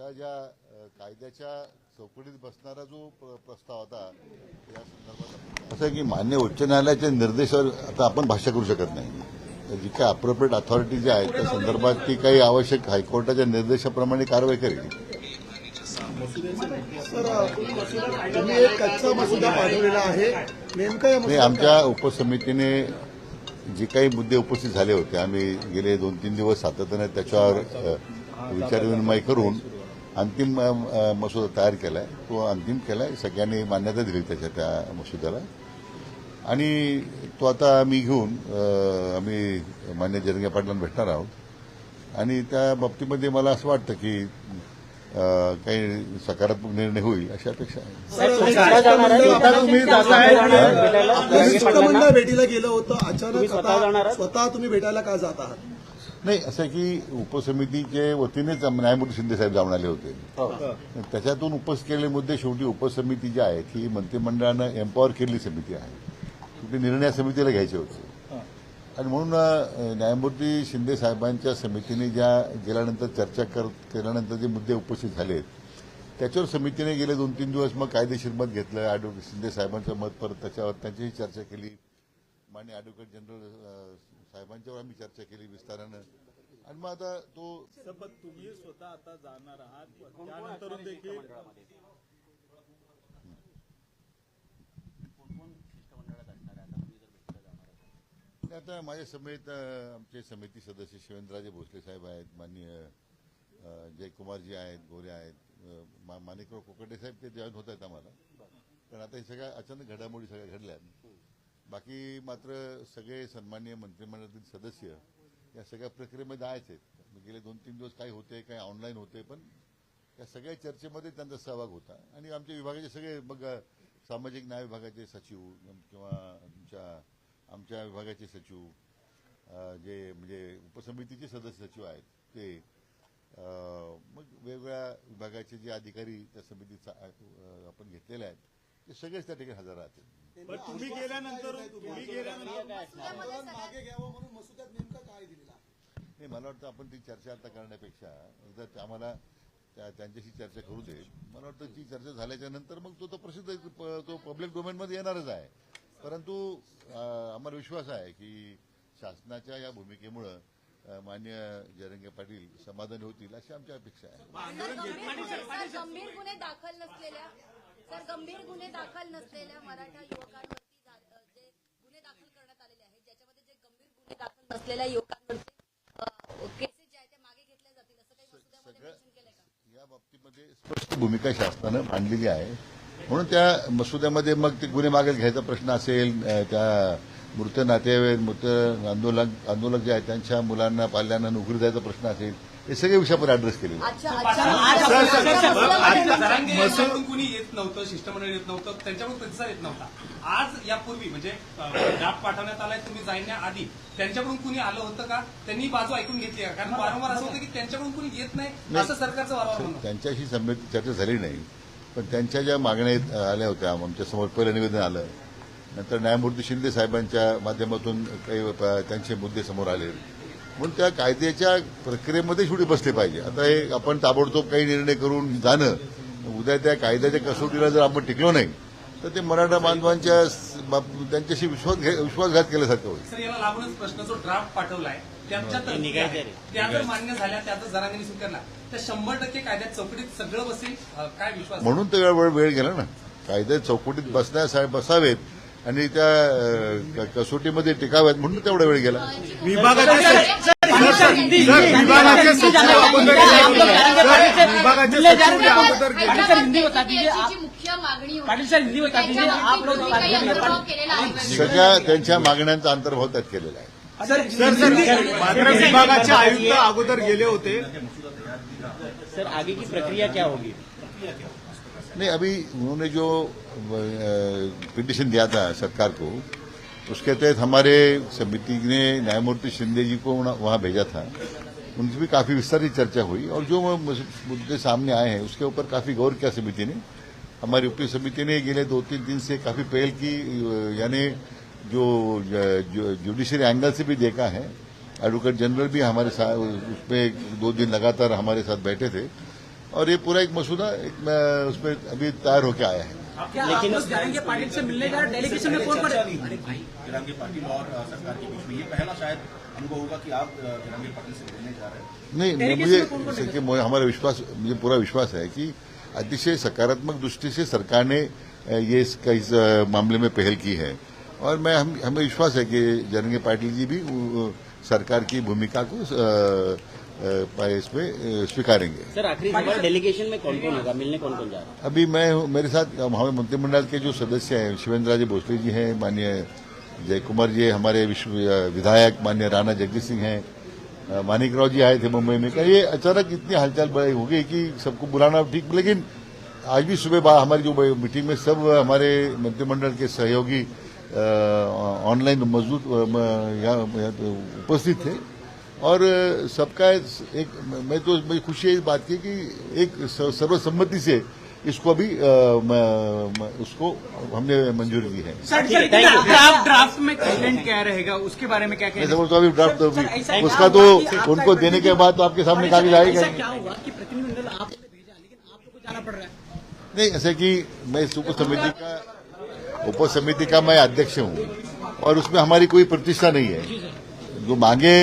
त्या ज्या कायद्याच्या चौकटीत बसणारा जो प्र- प्रस्ताव होता या संदर्भात असं आहे की मान्य उच्च न्यायालयाच्या निर्देशावर आता आपण भाष्य करू शकत नाही. तर जी काही अप्रोप्रिएट अथॉरिटी जी आहे त्या संदर्भात ती काही आवश्यक हायकोर्टाच्या निर्देशाप्रमाणे कारवाई करेल. तुम्ही एक कच्चा मसुदा पाठवलेला आहे. नेमकं या नाही मसुद्यात आमच्या उपसमितीने जे काही मुद्दे उपस्थित झाले होते आम्ही गेले दोन तीन दिवस सातत्याने त्याच्यावर विचारविनिमय करून अंतिम मसुदा तयार केलाय. तो अंतिम केलाय. सगळ्यांनी मान्यता दिली त्याच्या त्या मसुद्याला. आणि तो आता आम्ही घेऊन आम्ही मान्य जरंगे पाटलांना भेटणार आहोत. आणि त्या बाबतीमध्ये मला असं वाटतं की काही सकारात्मक निर्णय होईल अशी अपेक्षा आहे. भेटीला गेलं होतं. अचानक आता स्वतः तुम्ही भेटायला का जात आहात? नाही असं की उपसमितीचे वतीनेच न्यायमूर्ती शिंदे साहेब जाऊन आले होते. त्याच्यातून उपस्थित केलेले मुद्दे शेवटी उपसमिती जी आहे ती मंत्रिमंडळानं एम्पॉवर केलेली समिती आहे. शेवटी निर्णय समितीला घ्यायचे होते. आणि म्हणून न्यायमूर्ती शिंदे साहेबांच्या समितीने ज्या गेल्यानंतर चर्चा कर केल्यानंतर जे मुद्दे उपस्थित झालेत त्याच्यावर समितीने गेले दोन तीन दिवस मग कायदेशीर मत घेतलं. ॲडव्होकेट शिंदे साहेबांचं मत परत त्याच्यावर त्यांचीही चर्चा केली. मान्य ॲडव्होकेट जनरल साहेबांच्यावर आम्ही चर्चा केली विस्तारानं. आणि मग आता तो तुम्ही स्वतः आता जाणार आहात. त्यानंतर देखील आता माझ्या समेत आमचे समिती सदस्य शिवेंद्रराजे भोसले साहेब आहेत माननीय जयकुमारजी आहेत गोरे आहेत माणिकराव कोकटे साहेब ते जॉईन होत आहेत आम्हाला. पण आता हे सगळ्या अचानक घडामोडी सगळ्या घडल्या बाकी मात्र सगळे सन्मान्य मंत्रिमंडळातील सदस्य या सगळ्या प्रक्रियेमध्ये आहेच आहेत. म्हणजे गेले दोन तीन दिवस काय होते काय ऑनलाईन होते पण या सगळ्या चर्चेमध्ये त्यांचा सहभाग होता. आणि आमच्या विभागाचे सगळे मग सामाजिक न्याय विभागाचे सचिव किंवा आमच्या आमच्या विभागाचे सचिव जे म्हणजे उपसमितीचे सदस्य सचिव आहेत ते मग वेगवेगळ्या विभागाचे जे अधिकारी त्या समितीचा आपण घेतलेले आहेत ते सगळेच त्या ठिकाणी हजर राहतील. पण तुम्ही गेल्यानंतर तुम्ही गेल्यानंतर मागे घ्यावं म्हणून मसुद्यात नेमकं काय दिलेलं आहे? नाही मला वाटतं आपण ती चर्चा आता करण्यापेक्षा एकदा आम्हाला त्या- त्यांच्याशी चर्चा करू दे मला वाटतं ती चर्चा झाल्याच्यानंतर मग तो तो प्रसिद्ध प- तो पब्लिक डोमेनमध्ये येणारच आहे. परंतु आम्हाला विश्वास आहे की शासनाच्या या भूमिकेमुळं मान्य जरंगे पाटील समाधानी होतील अशी आमची अपेक्षा आहे. गंभीर गुन्हे दाखल नसलेल्या सर गंभीर गुन्हे दाखल नसलेल्या मराठा युवकांवरती जा- जे गुन्हे दाखल करण्यात आलेले आहेत ज्याच्यामध्ये जे गंभीर गुन्हे दाखल नसलेल्या युवकांवरती केसेस ज्या आहेत त्या मागे घेतल्या जातील असं काही मसुद्यामध्ये मेन्शन केलंय का? या बाबतीमध्ये स्पष्ट भूमिका शासनानं मांडलेली आहे. म्हणून त्या मसुद्यामध्ये मग ते गुन्हे मागे घ्यायचा प्रश्न असेल अ, त्या मृत नातेवाईक मृत आंदोलक आंदोलक जे आहेत त्यांच्या मुलांना पाल्यांना नोकरी द्यायचा प्रश्न असेल हे सगळे विषयावर ॲड्रेस केलेले आहेत. अच्छा अच्छा. जरांगेकडून कुणी येत नव्हतं शिष्टमंडळ येत नव्हतं त्यांच्याकडून प्रतिसाद येत नव्हता. आज यापूर्वी म्हणजे ड्राफ्ट पाठवण्यात आलाय तुम्ही जाण्याआधी त्यांच्याकडून कुणी आलं होतं का? त्यांनी बाजू ऐकून घेतली का? कारण वारंवार असं होतं की त्यांच्याकडून कुणी येत नाही असं सरकारचं वारंवार त्यांच्याशी समेत चर्चा झाली नाही. पण त्यांच्या ज्या मागण्या आल्या होत्या आमच्यासमोर पहिलं निवेदन आलं. नंतर न्यायमूर्ती शिंदे साहेबांच्या माध्यमातून काही त्यांचे मुद्दे समोर आले. म्हणून त्या कायद्याच्या प्रक्रियेमध्ये शेवटी बसले पाहिजे. आता हे आपण ताबडतोब काही निर्णय करून जाणं उद्या त्या कायद्याच्या कसोटीला जर आपण टिकलो नाही तर ते मराठा बांधवांच्या त्यांच्याशी विश्वास विश्वासघात केल्यासारखं होईल. सर याला लागूनच प्रश्न जो ड्राफ्ट पाठवलाय मान्य झाल्या स्वीकारला. तर शंभर टक्के कायद्यात चौकटीत सगळं बसेल काय विश्वास? म्हणून तर वेळ वेळ गेला ना. कायदे चौकटीत बसण्यास बसावेत. आणि त्या कसोटीमध्ये टिकाव्यात म्हणून तेवढा वेळ गेला. विभागाचे सर विभागाचे सचिव अगोदर सर विभागाचे सचिव या अगोदर गेले. पाटिल सर हिंदी बता दीजिए याची आप जी मुख्य मागणी होती. पाटिल सर हिंदी बता दीजिए आप लोग त्याच्यावरती काही अंतर्भाव केलेला आहे. का? सगळ्या त्यांच्या मागण्यांचा अंतर्भाव त्यात केलेला आहे. सर सर मात्र विभागाचे आयुक्त अगोदर गेले होते. सर आगे की प्रक्रिया क्या होगी? नहीं, अभी उन्होंने जो पिटिशन दिया था सरकार को, उसके तहत हमारे समिति ने न्यायमूर्ति शिंदे जी को वहाँ- भेजा था। उनसे भी काफ़ी विस्तारित चर्चा हुई और जो मुद्दे सामने आए हैं, उसके ऊपर काफ़ी गौर किया समिति ने। हमारी उपरी समिति ने गेले दो तीन दिन से काफ़ी पहल की यानी जो जुडिशरी एंगल से भी देखा है। एडवोकेट जनरल भी हमारे साथ, उसमें दो दिन लगातार हमारे साथ बैठे थे। और ये पूरा एक मसूदा एक, अ, उसमें अभी तैयार होकर आया है। लेकिन जरंगे पाटिल से मिलने जा डेलीगेशन में कौन कौन जरांगे पाटिल और सरकार के बीच में ये पहला शायद अनुभव होगा कि आप जरांगे पाटिल से मिलने जा रहे हैं। नहीं मुझे हमारा विश्वास मुझे पूरा विश्वास है कि अतिशय सकारात्मक दृष्टि से सरकार ने ये इसका इस मामले में पहल की है। और मैं हम, हमें विश्वास है कि जरंगे पाटिल जी भी सरकार की भूमिका को इसमें स्वीकारेंगे। सर आखिरी सवाल डेलीगेशन में कौन कौन होगा? मिलने कौन कौन जा रहा है? अभी मैं मेरे साथ हमारे मंत्रिमंडल के जो सदस्य हैं शिवेंद्र राजे भोसले जी हैं माननीय जय कुमार जी हमारे विश्व विधायक माननीय राणा जगदीश सिंह हैं मानिक राव जी आए थे मुंबई में। ये अचानक इतनी हलचल हो गई कि सबको बुलाना ठीक लेकिन आज भी सुबह हमारी जो मीटिंग में सब हमारे मंत्रिमंडल के सहयोगी ऑनलाइन मौजूद यहाँ उपस्थित थे और सबका एक मैं तो मुझे खुशी है इस बात की कि एक सर्वसम्मति से इसको भी म- म- उसको हमने मंजूरी दी है. ड्राफ्ट ड्राफ्ट में कंटेंट क्या रहेगा उसके बारे में क्या मैं कहेंगे समझता हूँ अभी ड्राफ्ट तो उसका तो उनको देने के बाद तो आपके सामने ऐसा ही। क्या हुआ कि प्रतिनिधिमंडल आपने भेजा लेकिन आप लोग को जाना पड़ रहा है नहीं ऐसे कि मैं उप समिति का उप समिति का मैं अध्यक्ष हूं और उसमें हमारी कोई प्रतिष्ठा नहीं है। जो मांगे